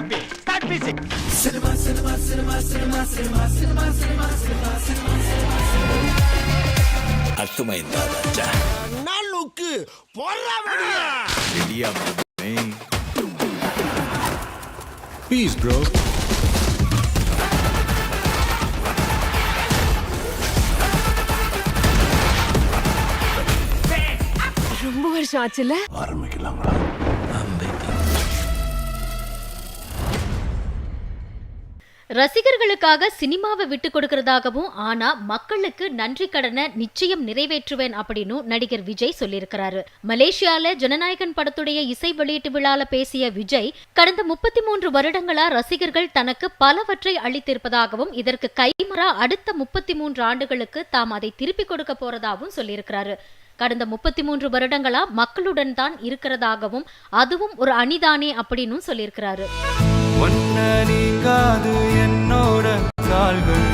happy. Start music. Cinema, cinema, cinema, cinema, cinema, cinema, cinema, cinema, cinema, cinema. அத்துமைந்தா ராஜா நாளுக்கு போறாமடியா இடியா மாமே piece bro ரொம்ப வருஷம் ஆச்சுல ஆரம்பிக்கலாம்டா ரசிகர்களுக்காக சினிமாவை விட்டு கொடுக்கறதாகவும் ஆனா மக்களுக்கு நன்றி கடனை நிச்சயம் நிறைவேற்றுவேன் அப்படின்னு நடிகர் விஜய் சொல்லியிருக்கிறாரு. மலேசியால ஜனநாயகன் படத்துடைய இசை வெளியீட்டு விழால பேசிய விஜய் கடந்த முப்பத்தி மூன்று வருடங்களா ரசிகர்கள் தனக்கு பலவற்றை அளித்திருப்பதாகவும் இதற்கு கைமுறா அடுத்த முப்பத்தி மூன்று ஆண்டுகளுக்கு தாம் அதை திருப்பிக் கொடுக்க போறதாகவும் சொல்லியிருக்கிறாரு. கடந்த முப்பத்தி மூன்று வருடங்களா மக்களுடன் தான் இருக்கிறதாகவும் அதுவும் ஒரு அணிதானே அப்படின்னு சொல்லியிருக்கிறாரு. ஒன்ன நீங்காது என்னோட கால்கள்.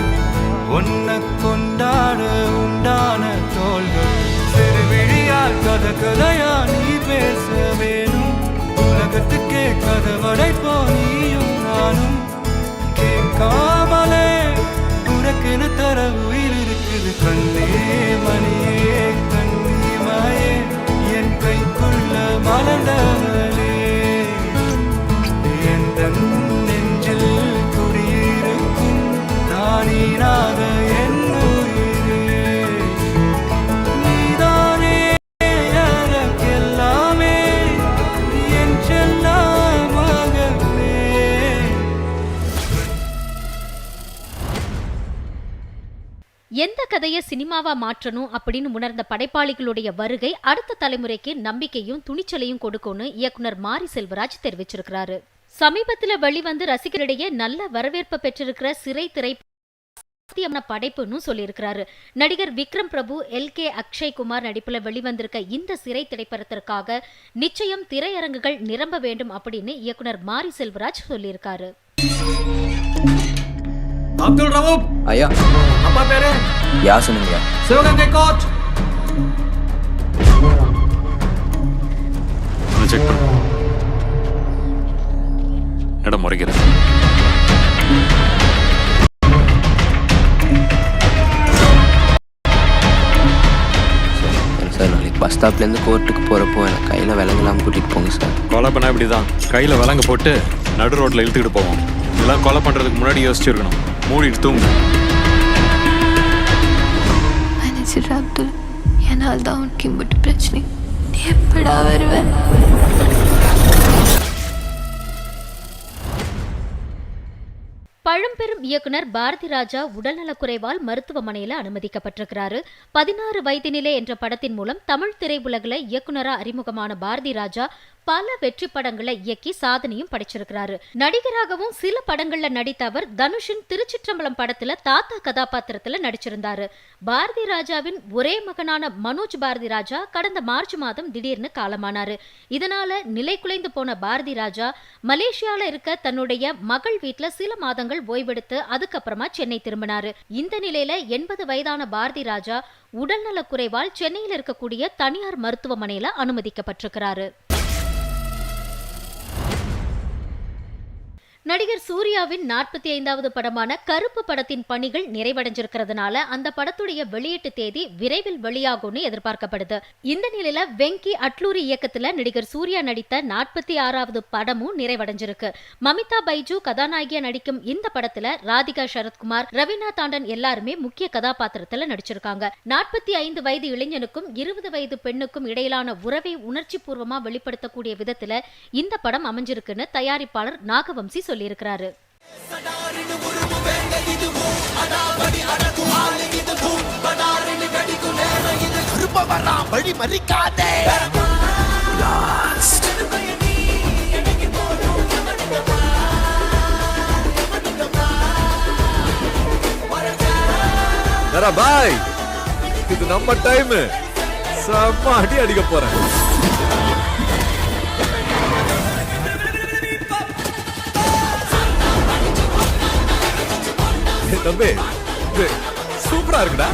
ஒன்ன கொண்டாட உண்டான தோள்கள். சிறு விழியால் கத கதையா நீ பேச வேணும். உலகத்துக்கே கதவடைப்போ நீயும் நானும். கேட்காமலே உனக்கென தர உயிர் இருக்குது கண்ணே. எந்த கதையை சினிமாவா மாற்றணும் அப்படின்னு உணர்ந்த படைப்பாளிகளுடைய வருகை அடுத்த தலைமுறைக்கு நம்பிக்கையும் துணிச்சலையும் கொடுக்கும்னு இயக்குனர் மாரி செல்வராஜ் தெரிவிச்சிருக்கிறாரு. சமீபத்துல வெளிவந்து ரசிகரிடையே நல்ல வரவேற்பு பெற்றிருக்கிற சிறை திரை சாத்தியமான படைப்புன்னு சொல்லியிருக்கிறாரு. நடிகர் விக்ரம் பிரபு எல். கே. அக்ஷய் குமார் நடிப்புல வெளிவந்திருக்க இந்த சிறை திரைப்படத்திற்காக நிச்சயம் திரையரங்குகள் நிரம்ப வேண்டும் அப்படின்னு இயக்குனர் மாரி செல்வராஜ் சொல்லியிருக்காரு. அப்துல் ரவூப். ஐயா. அப்பா பேரு? சொன்னீங்க? சிவகங்கை கோட் செக் பண்ணு இடம் முறைக்கிறேன். சார் நாளைக்கு பஸ் ஸ்டாப்லேருந்து கோர்ட்டுக்கு போகிறப்போ எனக்கு கையில் விலங்கெல்லாம் கூட்டிகிட்டு போங்க சார். கொலை பண்ணா இப்படிதான். கையில விலங்கு போட்டு நடு ரோட்ல இழுத்துக்கிட்டு போவோம். இதெல்லாம் கொலை பண்றதுக்கு முன்னாடி யோசிச்சிருக்கணும். மூடிட்டு தூங்கு. மன்னிச்சிடு அப்துல் என்னால் தான் உனக்கு இம்பட்டு பிரச்சனை. நீ எப்படா வருவேன் பழம்பெரும் இயக்குனர் பாரதி ராஜா உடல்நலக்குறைவால் மருத்துவமனையில அனுமதிக்கப்பட்டிருக்கிறாரு. பதினாறு வயதினிலே என்ற படத்தின் மூலம் தமிழ் திரையுலகில் இயக்குனரா அறிமுகமான பாரதி ராஜா பல வெற்றி படங்களை இயக்கி சாதனையும் படைச்சிருக்கிறாரு. நடிகராகவும் சில படங்கள்ல நடித்த அவர் தனுஷின் திருச்சிற்றம்பலம் படத்துல தாத்தா கதாபாத்திரத்துல நடிச்சிருந்தாரு. பாரதி ராஜாவின் ஒரே மகனான மனோஜ் பாரதி ராஜா கடந்த மார்ச் மாதம் திடீர்னு காலமானாரு. இதனால நிலை குலைந்து போன பாரதி ராஜா மலேசியால இருக்க தன்னுடைய மகள் வீட்ல சில மாதங்கள் ஓய்வெடுத்து அதுக்கப்புறமா சென்னை திரும்பினாரு. இந்த நிலையில எண்பது வயதான பாரதி ராஜா உடல்நலக் குறைவால் சென்னையில் இருக்கக்கூடிய தனியார் மருத்துவமனையில அனுமதிக்கப்பட்டிருக்கிறாரு. நடிகர் சூர்யாவின் நாற்பத்தி ஐந்தாவது படமான கருப்பு படத்தின் பணிகள் நிறைவடைஞ்சிருக்கிறதுனால அந்த படத்துடைய வெளியீட்டு தேதி விரைவில் வெளியாகும்னு எதிர்பார்க்கப்படுது. இந்த நிலையில வெங்கி அட்லூரி இயக்கத்துல நடிகர் சூர்யா நடித்த நாற்பத்தி ஆறாவது படமும் நிறைவடைஞ்சிருக்கு. மமிதா பைஜு கதாநாயகியா நடிக்கும் இந்த படத்துல ராதிகா சரத்குமார் ரவீனா தாண்டன் எல்லாருமே முக்கிய கதாபாத்திரத்துல நடிச்சிருக்காங்க. நாற்பத்தி ஐந்து வயது இளைஞனுக்கும் இருபது வயது பெண்ணுக்கும் இடையிலான உறவை உணர்ச்சி பூர்வமா வெளிப்படுத்தக்கூடிய விதத்துல இந்த படம் அமைஞ்சிருக்குன்னு தயாரிப்பாளர் நாகவம்சி சொல்லியிருக்கிறாரு. பாய்? இது நம்ம டைம் செம்ம அடி அடிக்க போறேன். தம்பி சூப்பரா இருக்குடா.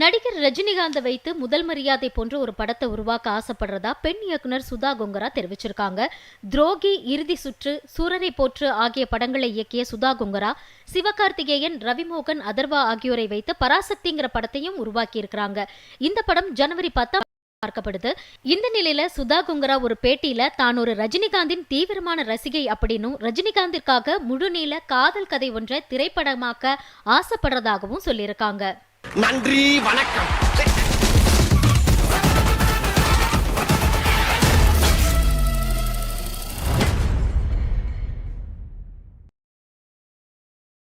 நடிகர் ரஜினிகாந்தை வைத்து முதல் மரியாதை போன்ற ஒரு படத்தை உருவாக்க ஆசைப்படுறதா பெண் இயக்குனர் சுதா கொங்கரா தெரிவிச்சிருக்காங்க. துரோகி இறுதி சுற்று சூரரை போற்று ஆகிய படங்களை இயக்கிய சுதா கொங்கரா சிவகார்த்திகேயன் ரவிமோகன் அதர்வா ஆகியோரை வைத்து பராசக்திங்கிற படத்தையும் உருவாக்கி இருக்கிறாங்க இந்த படம் ஜனவரி பத்தாம் பார்க்கப்படுது. இந்த நிலையில சுதா குங்கரா ஒரு பேட்டியில தான் ஒரு ரஜினிகாந்தின் தீவிரமான ரசிகை அப்படின்னும் ரஜினிகாந்திற்காக முழுநீள காதல் கதை ஒன்றை திரைப்படமாக்க ஆசைப்படுறதாகவும் சொல்லியிருக்காங்க. நன்றி வணக்கம்.